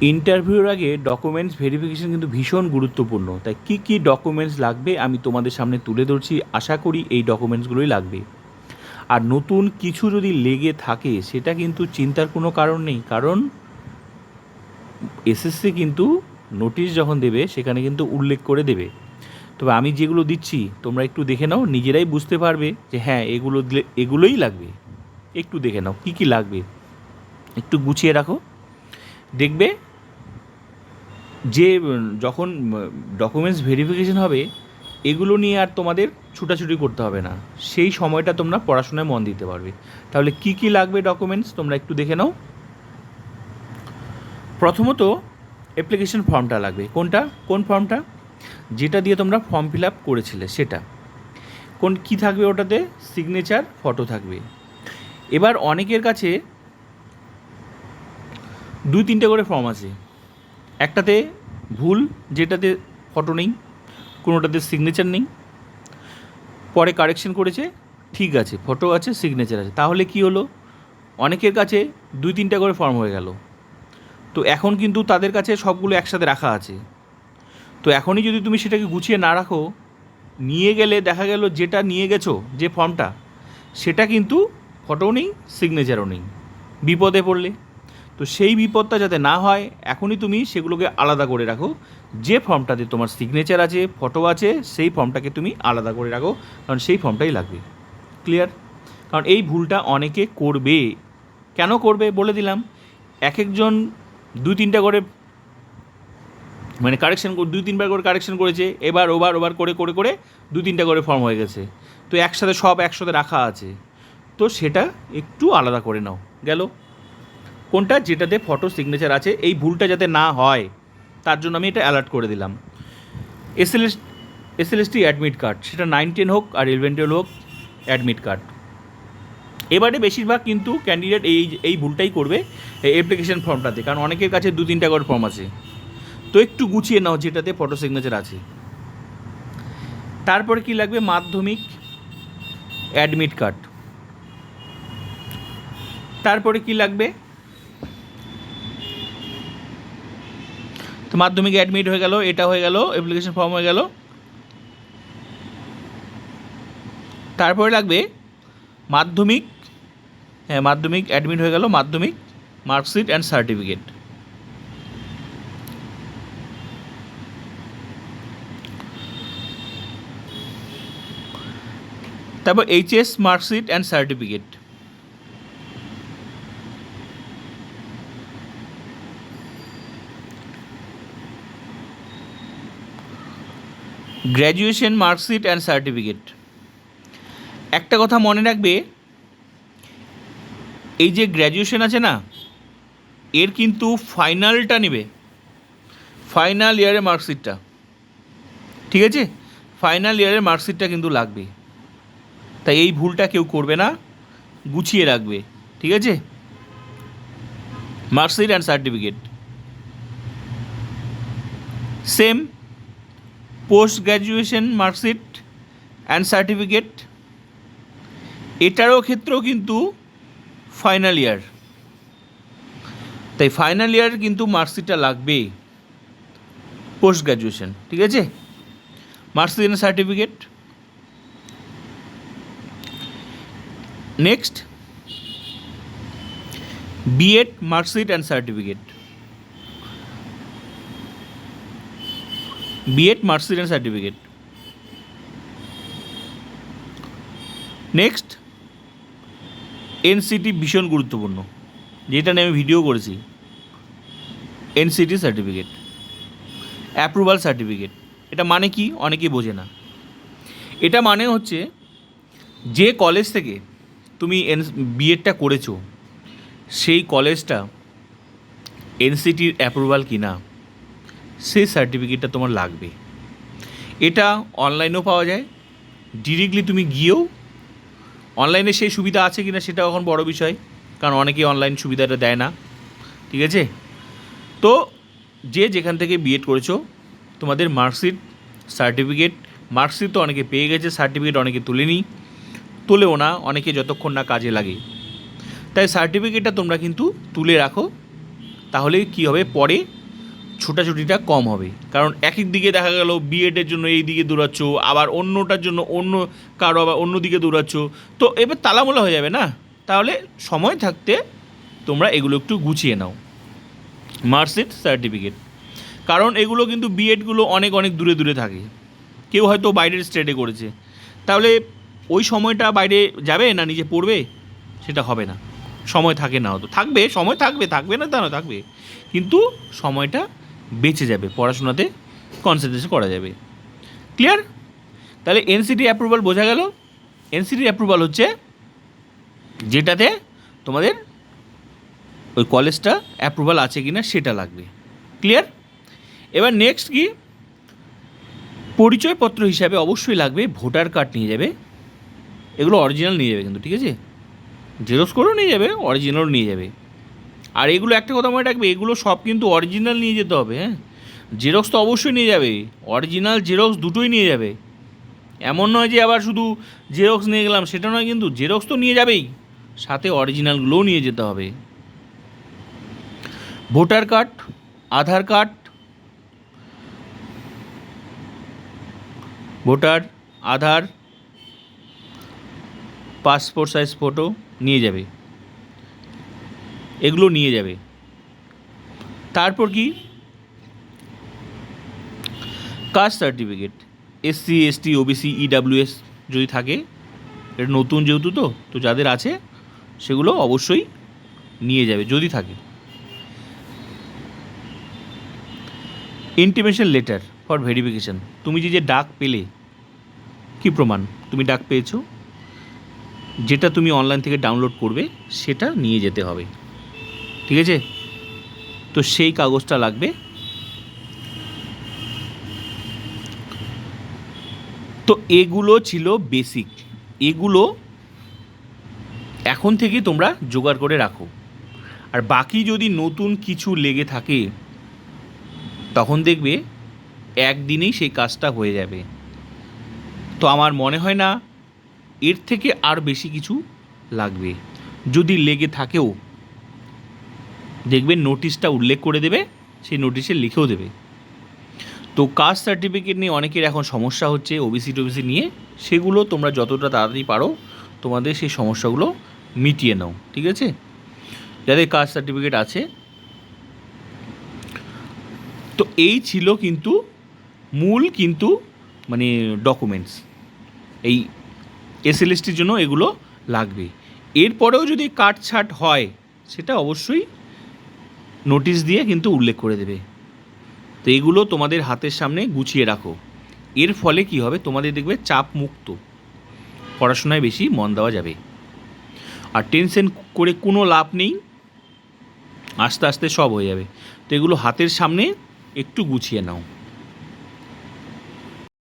ইন্টারভিউর আগে documents verification কিন্তু ভীষণ গুরুত্বপূর্ণ। তাই কী কী ডকুমেন্টস লাগবে আমি তোমাদের সামনে তুলে ধরছি। আশা করি এই ডকুমেন্টসগুলোই লাগবে। আর নতুন কিছু যদি লেগে থাকে, সেটা কিন্তু চিন্তার কোনো কারণ নেই। কারণ এসএসসি কিন্তু নোটিশ যখন দেবে, সেখানে কিন্তু উল্লেখ করে দেবে। তবে আমি যেগুলো দিচ্ছি, তোমরা একটু দেখে নাও। নিজেরাই বুঝতে পারবে যে হ্যাঁ এগুলো দিলে এগুলোই লাগবে। একটু দেখে নাও, কী কী লাগবে? একটু গুছিয়ে রাখো। দেখবে যে, যখন ডকুমেন্টস ভেরিফিকেশন হবে, এগুলো নিয়ে আর তোমাদের ছুটাছুটি করতে হবে না। সেই সময়টা তোমরা পড়াশোনায় মন দিতে পারবে। তাহলে কি কি লাগবে ডকুমেন্টস তোমরা একটু দেখে নাও। প্রথমত অ্যাপ্লিকেশন ফর্মটা লাগবে। কোনটা? কোন ফর্মটা যেটা দিয়ে তোমরা ফর্ম ফিল আপ করেছিলে, সেটা। কোন, কি থাকবে ওটাতে? সিগনেচার ফটো থাকবে। এবার অনেকের কাছে দুই তিনটে করে ফর্ম আছে। একটাতে ভুল, যেটাতে ফটো নেই, কোনোটাতে সিগনেচার নেই, পরে কারেকশন করেছে, ঠিক আছে ফটো আছে সিগনেচার আছে। তাহলে কি হলো? অনেকের কাছে দুই তিনটা করে ফর্ম হয়ে গেল। তো এখন কিন্তু তাদের কাছে সবগুলো একসাথে রাখা আছে। তো এখনই যদি তুমি সেটাকে গুছিয়ে না রাখো, নিয়ে গেলে দেখা গেল যেটা নিয়ে গেছো, যে ফর্মটা সেটা কিন্তু ফটোও নেই সিগনেচারও নেই। বিপদে পড়লে। তো সেই বিপদটা যাতে না হয়, এখনই তুমি সেগুলোকে আলাদা করে রাখো। যে ফর্মটাতে তোমার সিগনেচার আছে ফটো আছে, সেই ফর্মটাকে তুমি আলাদা করে রাখো, কারণ সেই ফর্মটাই লাগবে। ক্লিয়ার কারণ এই ভুলটা অনেকে করবে। কেন করবে বলে দিলাম। এক একজন দুই তিনটা করে মানে কারেকশন দুই তিনবার করে কারেকশন করেছে, এবার, ওবার ওবার করে করে করে দু তিনটা করে ফর্ম হয়ে গেছে। তো একসাথে সব একসাথে রাখা আছে। তো সেটা একটু আলাদা করে নাও। গেল? কোনটা? যেটাতে ফটো সিগনেচার আছে, এই ভুলটা যাতে না হয়, তার জন্য আমি এটা অ্যালার্ট করে দিলাম। এসএলএস এসএলএসটি অ্যাডমিট কার্ড সেটা নাইন টেন হোক আর ইলেভেন টুয়েলভ হোক অ্যাডমিট কার্ড এবারে বেশিরভাগ কিন্তু ক্যান্ডিডেট এই এই ভুলটাই করবে, এই অ্যাপ্লিকেশন ফর্মটাতে কারণ অনেকের কাছে দু, তিনটা করে ফর্ম আছে। তো একটু গুছিয়ে নাও যেটাতে ফটো সিগনেচার আছে। তারপরে কি লাগবে? মাধ্যমিক অ্যাডমিট কার্ড তারপরে কি লাগবে? মাধ্যমিক অ্যাডমিট হয়ে গেল, এটা হয়ে গেল অ্যাপ্লিকেশন ফর্ম হয়ে গেল। তারপরে লাগবে মাধ্যমিক হ্যাঁ মাধ্যমিক অ্যাডমিট হয়ে গেল, মাধ্যমিক মার্কশিট অ্যান্ড সার্টিফিকেট তারপর HS marksheet and certificate graduation marksheet and certificate. একটা কথা মনে রাখবে, এই যে গ্র্যাজুয়েশন আছে না, এর কিন্তু ফাইনালটা নেবে। ফাইনাল ইয়ারের মার্কশিটটা। ঠিক আছে? ফাইনাল ইয়ারের মার্কশিটটা কিন্তু লাগবে। তাই এই ভুলটা কেউ করবে না, গুছিয়ে রাখবে। ঠিক আছে? Marksheet and certificate. Same post graduation marksheet and certificate এটারও ক্ষেত্রেও কিন্তু ফাইনাল ইয়ার তাই ফাইনাল ইয়ার কিন্তু মার্কশিটটা লাগবে পোস্ট গ্র্যাজুয়েশন ঠিক আছে? Marksheet and certificate next BEd marksheet and certificate BEd and certificate next NCT ভীষণ গুরুত্বপূর্ণ। যেটা নিয়ে আমি ভিডিও করেছি। এনসিটি সার্টিফিকেট অ্যাপ্রুভাল সার্টিফিকেট এটা মানে কি? অনেকেই বোঝে না। এটা মানে হচ্ছে, যে কলেজ থেকে তুমি এন বিএডটা করেছ, সেই কলেজটা এনসিটির অ্যাপ্রুভাল কি না সেই সার্টিফিকেটটা তোমার লাগবে। এটা অনলাইনেও পাওয়া যায়। ডিরেক্টলি তুমি গিয়েও অনলাইনে সেই সুবিধা আছে কি না সেটা এখন বড় বিষয়, কারণ অনেকেই অনলাইন সুবিধাটা দেয় না। ঠিক আছে? তো যে যেখান থেকে বিএড করেছ, তোমাদের মার্কশিট, সার্টিফিকেট, মার্কশিট তো অনেকে পেয়ে গেছে, সার্টিফিকেট অনেকে তুলেনি, তোলেও না, অনেকে যতক্ষণ না কাজে লাগে। তাই সার্টিফিকেটটা তোমরা কিন্তু তুলে রাখো, তাহলে কি হবে? পরে ছোটাছুটিটা কম হবে। কারণ এক দিকে দেখা গেল বিএডের জন্য এই দিকে দৌড়াচ্ছ, আবার অন্যটার জন্য অন্য কারও আবার অন্য দিকে দৌড়াচ্ছ। তো এবার তালামোলা হয়ে যাবে না? তাহলে সময় থাকতে তোমরা এগুলো একটু গুছিয়ে নাও। Marksheet, certificate. কারণ এগুলো কিন্তু বিএডগুলো অনেক অনেক দূরে দূরে থাকে। কেউ হয়তো বাইরের স্টেটে করেছে। তাহলে ওই সময়টা বাইরে যাবে না, নিজে পড়বে? সেটা হবে না। সময় থাকে না হয়তো থাকবে, সময় থাকবে থাকবে না তা না থাকবে। কিন্তু সময়টা বেঁচে যাবে, পড়াশোনাতে কনসেন্ট্রেশন করা যাবে। ক্লিয়ার তাহলে এনসিটি অ্যাপ্রুভাল বোঝা গেল। এনসিটি অ্যাপ্রুভাল হচ্ছে যেটাতে তোমাদের ওই কলেজটা অ্যাপ্রুভাল আছে কি না সেটা লাগবে। ক্লিয়ার এবার নেক্সট কি? পরিচয়পত্র হিসাবে অবশ্যই লাগবে ভোটার কার্ড নিয়ে যাবে। এগুলো অরিজিনাল নিয়ে যাবে কিন্তু, ঠিক আছে? জেরক্স করেও নিয়ে যাবে অরিজিনালও নিয়ে যাবে। আর এগুলো একটা কথা মনে রাখবে, এগুলো সব কিন্তু অরিজিনাল নিয়ে যেতে হবে হ্যাঁ? জেরক্স তো অবশ্যই নিয়ে যাবে অরিজিনাল জেরক্স দুটোই নিয়ে যাবে। এমন নয় যে আবার শুধু জেরক্স নিয়ে গেলাম, সেটা নয় কিন্তু জেরক্স তো নিয়ে যাবেই, সাথে অরিজিনালগুলোও নিয়ে যেতে হবে। Voter card, Aadhaar card, voter, Aadhaar passport size photo নিয়ে যাবে। এগুলো নিয়ে যাবে। তারপর কি? Caste certificate SC ST OBC EWS যদি থাকে, এটা নতুন যেহেতু তো তো যাদের আছে, সেগুলো অবশ্যই নিয়ে যাবে, যদি থাকে। ইন্টিমেশন লেটার ফর ভেরিফিকেশন তুমি যে যে ডাক পেলে, কি প্রমাণ? তুমি ডাক পেয়েছ? যেটা তুমি অনলাইন থেকে ডাউনলোড করবে, সেটা নিয়ে যেতে হবে। ঠিক আছে? তো সেই কাগজটা লাগবে। তো এগুলো ছিল বেসিক এগুলো এখন থেকে তোমরা জোগাড় করে রাখো। আর বাকি যদি নতুন কিছু লেগে থাকে, তখন দেখবে একদিনেই সেই কাজটা হয়ে যাবে। তো আমার মনে হয় না এর থেকে আর বেশি কিছু লাগবে। যদি লেগে থাকেও দেখবেন নোটিশটা উল্লেখ করে দেবে, সেই নোটিশে লিখেও দেবে। তো কাস্ট সার্টিফিকেট নিয়ে অনেকের এখন সমস্যা হচ্ছে ওবিসি টবিসি নিয়ে। সেগুলো তোমরা যতটা তাড়াতাড়ি পারো, তোমাদের সেই সমস্যাগুলো মিটিয়ে নাও, ঠিক আছে? যাদের কাস্ট সার্টিফিকেট আছে। তো এই ছিল কিন্তু মূল কিন্তু মানে ডকুমেন্টস এই এসএলএসটির জন্য এগুলো লাগবে। এরপরেও যদি কাটছাট হয়, সেটা অবশ্যই নোটিশ দিয়ে কিন্তু উল্লেখ করে দেবে। তো এগুলো তোমাদের হাতের সামনে গুছিয়ে রাখো। এর ফলে কি হবে? তোমাদের দেখবে চাপ মুক্ত। পড়াশোনায় বেশি মন দেওয়া যাবে। আর টেনশন করে কোনো লাভ নেই। আস্তে আস্তে সব হয়ে যাবে। তো এগুলো হাতের সামনে একটু গুছিয়ে নাও।